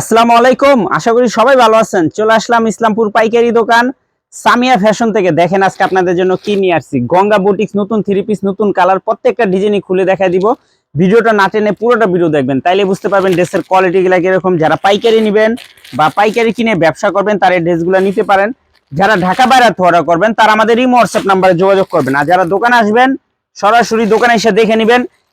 আসসালামু আলাইকুম, আশা করি সবাই ভালো আছেন। চলে আসলাম ইসলামপুর পাইকারি দোকান। সামিয়া ফ্যাশন থেকে দেখেন আজকে আপনাদের জন্য কি নিয়ে আসছি। গঙ্গা বুটিক্স, নতুন থ্রি পিস নতুন কালার প্রত্যেকটা ডিজাইনই খুলে দেখা দিব। ভিডিওটা না টেনে পুরোটা ভিডিও দেখবেন, তাইলে বুঝতে পারবেন ড্রেসের কোয়ালিটি গুলা কীরকম। যারা পাইকারি নেবেন বা পাইকারি কিনে ব্যবসা করবেন, তারা এই ড্রেসগুলো নিতে পারেন। যারা ঢাকা বাইরে অর্ডার করবেন, তারা আমাদের এই হোয়াটসঅ্যাপ নাম্বারে যোগাযোগ করবেন। আর যারা দোকানে আসবেন, সরাসরি দোকানে এসে দেখে নেবেন।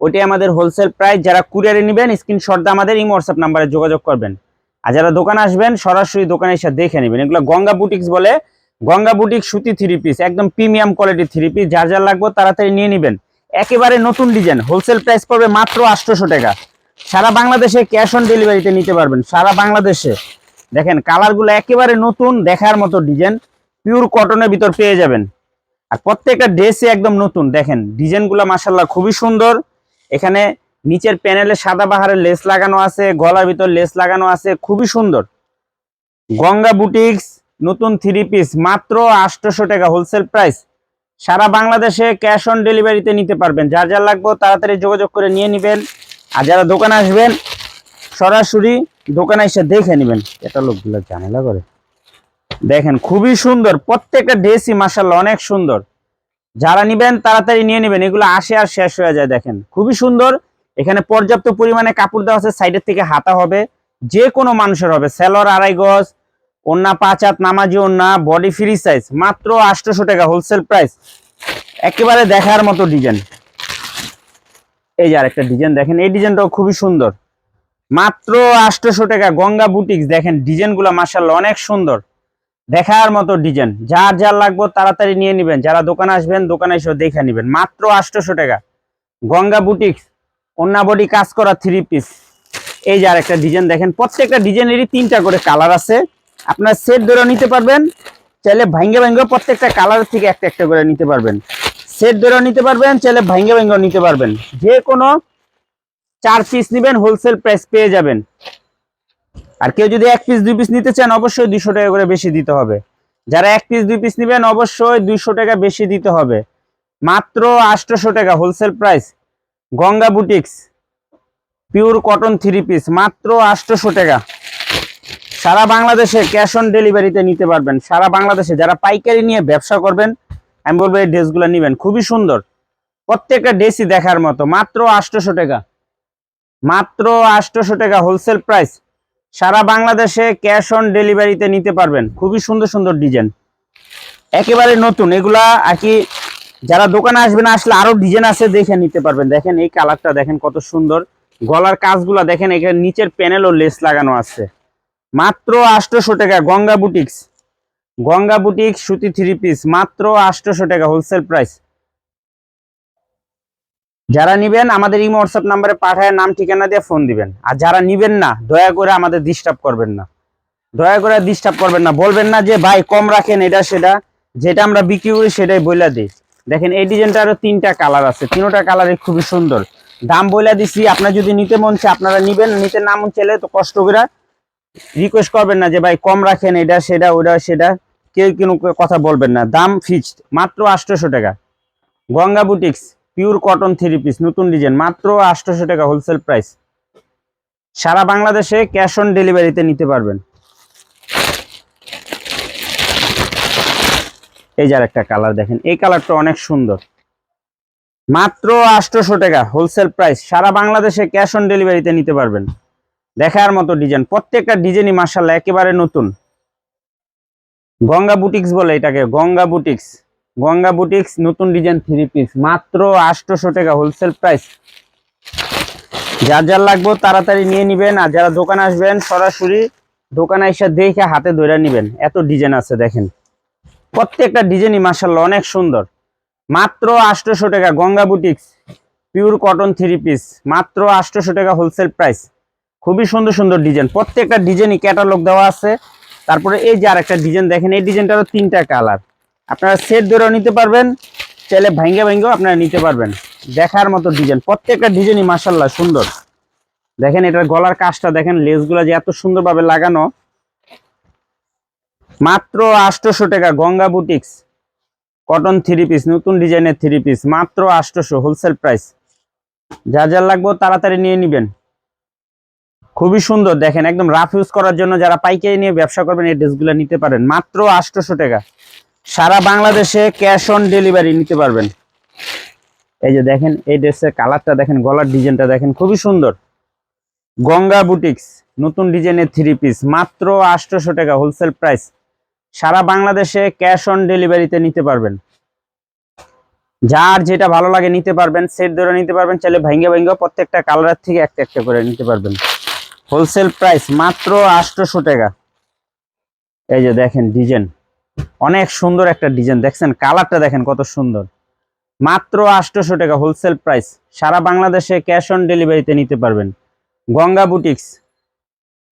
ওইটাই আমাদের হোলসেল প্রাইস যারা কুরিয়ারে নেবেন স্ক্রিনশট দিয়ে আমাদের এই হোয়াটসঅ্যাপ নাম্বারে যোগাযোগ করবেন। আর যারা দোকানে আসবেন, সরাসরি দোকানে এসে দেখে নেবেন। এগুলো গঙ্গা বুটিক্স বলে, গঙ্গা বুটিক সুতি থ্রি পিস একদম প্রিমিয়াম কোয়ালিটি থ্রি পিস যার যার লাগবে তাড়াতাড়ি নিয়ে নেবেন। একেবারে নতুন ডিজাইন হোলসেল প্রাইস পড়বে মাত্র আটশোশো টাকা। সারা বাংলাদেশে ক্যাশ অন ডেলিভারিতে নিতে পারবেন, সারা বাংলাদেশে। দেখেন কালারগুলো একেবারে নতুন, দেখার মতো ডিজাইন পিওর কটনের ভিতর পেয়ে যাবেন। আর প্রত্যেকটা ড্রেসই একদম নতুন। দেখেন ডিজাইনগুলো মাসাল্লাহ খুবই সুন্দর। এখানে নিচের প্যানেলে সাদা বাহারের লেস লাগানো আছে, গলার ভিতর লেস লাগানো আছে, খুবই সুন্দর। গঙ্গা বুটিক্স, নতুন থ্রি পিস মাত্র আটশোশো টাকা হোলসেল প্রাইস সারা বাংলাদেশে ক্যাশ অন ডেলিভারিতে নিতে পারবেন। যার যার লাগবে তাড়াতাড়ি যোগাযোগ করে নিয়ে নেবেন। আর যারা দোকানে আসবেন, সরাসরি দোকানে এসে দেখে নেবেন। এটা লোকগুলো ঝামেলা করে। দেখেন, খুবই সুন্দর। প্রত্যেকটা ড্রেসই মাসাল্লাহ অনেক সুন্দর। যারা নিবেন তাড়াতাড়ি নিয়ে নেবেন, এগুলো আসে আর শেষ হয়ে যায়, দেখেন। খুবই সুন্দর। এখানে পর্যাপ্ত পরিমাণে কাপড় দেওয়া আছে, সাইডের থেকে হাতা হবে। যে কোনো মানুষের হবে, সেলর, আড়াই গজ ওন্না পাঁচ হাত, নামাজি ওন্না বডি ফ্রি সাইজ মাত্র আটশোশো টাকা হোলসেল প্রাইস একেবারে দেখার মতো ডিজাইন এই যে আরেকটা ডিজাইন দেখেন, এই ডিজাইনটাও খুবই সুন্দর। মাত্র আটশোশো টাকা, গঙ্গা বুটিক্স দেখেন ডিজাইনগুলো মার্শাল অনেক সুন্দর। দেখার মতো ডিজাইন। যার যার লাগবে তাড়াতাড়ি নিয়ে নেবেন। যারা দোকানে আসবেন, দোকানে এসে দেখে নেবেন। মাত্র আটশোশো টাকা। গঙ্গা বুটিক্স অন্যা বডি কাজ করা থ্রি পিস এই যে আরেকটা ডিজাইন দেখেন। প্রত্যেকটা ডিজাইনেরই তিনটা করে কালার আছে। আপনার সেট ধরে নিতে পারবেন। চাইলে ভাঙ্গে ভাঙ্গে প্রত্যেকটা কালার থেকে একটা একটা করে নিতে পারবেন। সেট ধরে নিতে পারবেন, চাইলে ভাঙ্গে ভাঙ্গে নিতে পারবেন। যে কোনো চার পিস নেবেন হোলসেল প্রাইস পেয়ে যাবেন। আর কেউ যদি এক পিস দুই পিস নিতে চান, অবশ্যই দুইশো টাকা করে বেশি দিতে হবে। যারা এক পিস দুই পিস নেবেন, অবশ্যই দুইশো টাকা বেশি দিতে হবে। মাত্র আটশোশো টাকা wholesale price Ganga boutiques pure cotton three piece মাত্র আটশোশো টাকা। সারা বাংলাদেশে ক্যাশ অন ডেলিভারিতে নিতে পারবেন। সারা বাংলাদেশে যারা পাইকারি নিয়ে ব্যবসা করবেন, আমি বলব এই ড্রেসগুলো নেবেন, খুবই সুন্দর। প্রত্যেকটা ড্রেসই দেখার মতো, মাত্র আটশোশো টাকা। মাত্র আটশোশো টাকা হোলসেল প্রাইস সারা বাংলাদেশে ক্যাশ অন ডেলিভারিতে নিতে পারবেন। খুবই সুন্দর সুন্দর ডিজাইন। একেবারে নতুন। এগুলা আর কি যারা দোকানে আসবেন, আসলে আরও ডিজাইন আছে, দেখে নিতে পারবেন। দেখেন এই কালারটা, দেখেন কত সুন্দর। গলার কাজগুলা দেখেন, এখানে নিচের প্যানেল ও লেস লাগানো আছে। মাত্র আটশোশো টাকা, গঙ্গা বুটিক্স গঙ্গা বুটিক্স সুতি থ্রি পিস মাত্র আটশোশো টাকা হোলসেল প্রাইস যারা নিবেন, আমাদের ইমো হোয়াটসঅ্যাপ নাম্বারে পাঠায়, নাম, ঠিকানা দিয়ে ফোন দিবেন। আর যারা নিবেন না, দয়া করে আমাদের ডিস্টার্ব করবেন না। দয়া করে ডিস্টার্ব করবেন না। বলবেন না যে, ভাই, কম রাখেন, এটা, সেটা। যেটা আমরা বিক্রি করি, সেটাই বইলা দিই। দেখেন, এই ডিজাইনটা আরও তিনটা কালার আছে। তিনটা কালারই খুবই সুন্দর। দাম বইলা দিছি, আপনার যদি নিতে মন চায়, আপনারা নিবেন, নিতে না মন চাইলে তো কষ্ট করে রিকোয়েস্ট করবেন না যে, ভাই, কম রাখেন, এটা, সেটা, ওটা, সেটা। কেউ কোনো কথা বলবেন না। দাম ফিক্সড মাত্র আটশোশো টাকা। Ganga boutiques pure cotton three piece, নতুন ডিজাইন, মাত্র আটশোশো টাকা হোলসেল প্রাইস সারা বাংলাদেশে ক্যাশ অন ডেলিভারিতে নিতে পারবেন। এই যার একটা কালার দেখেন, এই কালারটা অনেক সুন্দর। মাত্র আটশোশো টাকা হোলসেল প্রাইস সারা বাংলাদেশে ক্যাশ অন ডেলিভারিতে নিতে পারবেন। দেখার মতো ডিজাইন, প্রত্যেকটা ডিজাইনই মার্শাল্লাহ একেবারে নতুন। গঙ্গা বুটিক্স বলে এটাকে, গঙ্গা বুটিক্স গঙ্গা বুটিক্স, নতুন ডিজাইন থ্রি পিস মাত্র আটশোশো টাকা হোলসেল প্রাইস যার যার লাগবে তাড়াতাড়ি নিয়ে নিবেন আর যারা দোকানে আসবেন সরাসরি দোকানে এসে দেখে হাতে ধরে নিবেন। এত ডিজাইন আছে দেখেন। প্রত্যেকটা ডিজাইনই মার্শাল্লাহ অনেক সুন্দর। মাত্র আটশোশো টাকা Ganga boutiques pure cotton three piece মাত্র আটশোশো টাকা হোলসেল প্রাইস খুবই সুন্দর সুন্দর ডিজাইন। প্রত্যেকটা ডিজাইনই ক্যাটালগ দেওয়া আছে। তারপরে এই যে আর একটা ডিজাইন দেখেন, এই ডিজাইনটারও তিনটা কালার আপনারা সেট ধরেও নিতে পারবেন, চাইলে ভাঙ্গে ভাঙ্গেও আপনারা নিতে পারবেন। দেখার মতো ডিজাইন প্রত্যেকটা ডিজাইনই মাসাল্লাহ সুন্দর। দেখেন এটার গলার কাজটা, দেখেন লেসগুলো যে এত সুন্দরভাবে লাগানো। মাত্র আটশোশো টাকা, Ganga boutiques cotton three piece নতুন ডিজাইনের থ্রি পিস মাত্র আটশোশো হোলসেল প্রাইস যা যা লাগবে তাড়াতাড়ি নিয়ে নিবেন। খুবই সুন্দর, দেখেন একদম রাফ ইউজ করার জন্য যারা পাইকারি নিয়ে ব্যবসা করবেন, এই ড্রেসগুলো নিতে পারেন। মাত্র আটশোশো টাকা। সারা বাংলাদেশে ক্যাশ অন ডেলিভারি নিতে পারবেন। এই যে দেখেন, এই ড্রেসের কালারটা দেখেন, গলার ডিজাইনটা দেখেন, খুবই সুন্দর। গঙ্গা বুটিক্স নতুন ডিজাইনের থ্রি পিস মাত্র আটশোশো টাকা হোলসেল প্রাইস সারা বাংলাদেশে ক্যাশ অন ডেলিভারিতে নিতে পারবেন। যার যেটা ভালো লাগে নিতে পারবেন সেট ধরে নিতে পারবেন, চাইলে ভাঙ্গে ভাঙ্গে প্রত্যেকটা কালারের থেকে একটা একটা করে নিতে পারবেন। হোলসেল প্রাইস মাত্র আটশোশো টাকা। এই যে দেখেন, ডিজাইন। অনেক সুন্দর একটা ডিজাইন। দেখছেন, কালারটা দেখেন কত সুন্দর। মাত্র আটশোশো টাকা হোলসেল প্রাইস সারা বাংলাদেশে ক্যাশ অন ডেলিভারিতে নিতে পারবেন। Ganga boutiques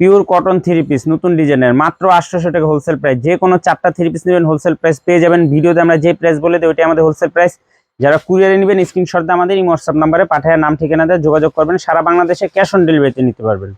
pure cotton three piece নতুন ডিজাইনের। মাত্র আটশোশো টাকা হোলসেল প্রাইস যে কোনো চারটা থ্রি পিস নেবেন হোলসেল প্রাইস পেয়ে যাবেন। ভিডিওতে আমরা যে প্রাইস বলে দিই, ওইটাই আমাদের হোলসেল প্রাইস যারা কুরিয়ারে নেবেন স্ক্রিনশট আমাদের এই হোয়াটসঅ্যাপ নাম্বারে পাঠায় নাম, ঠিকানা দিয়ে যোগাযোগ করবেন। সারা বাংলাদেশে ক্যাশ অন ডেলিভারিতে নিতে পারবেন।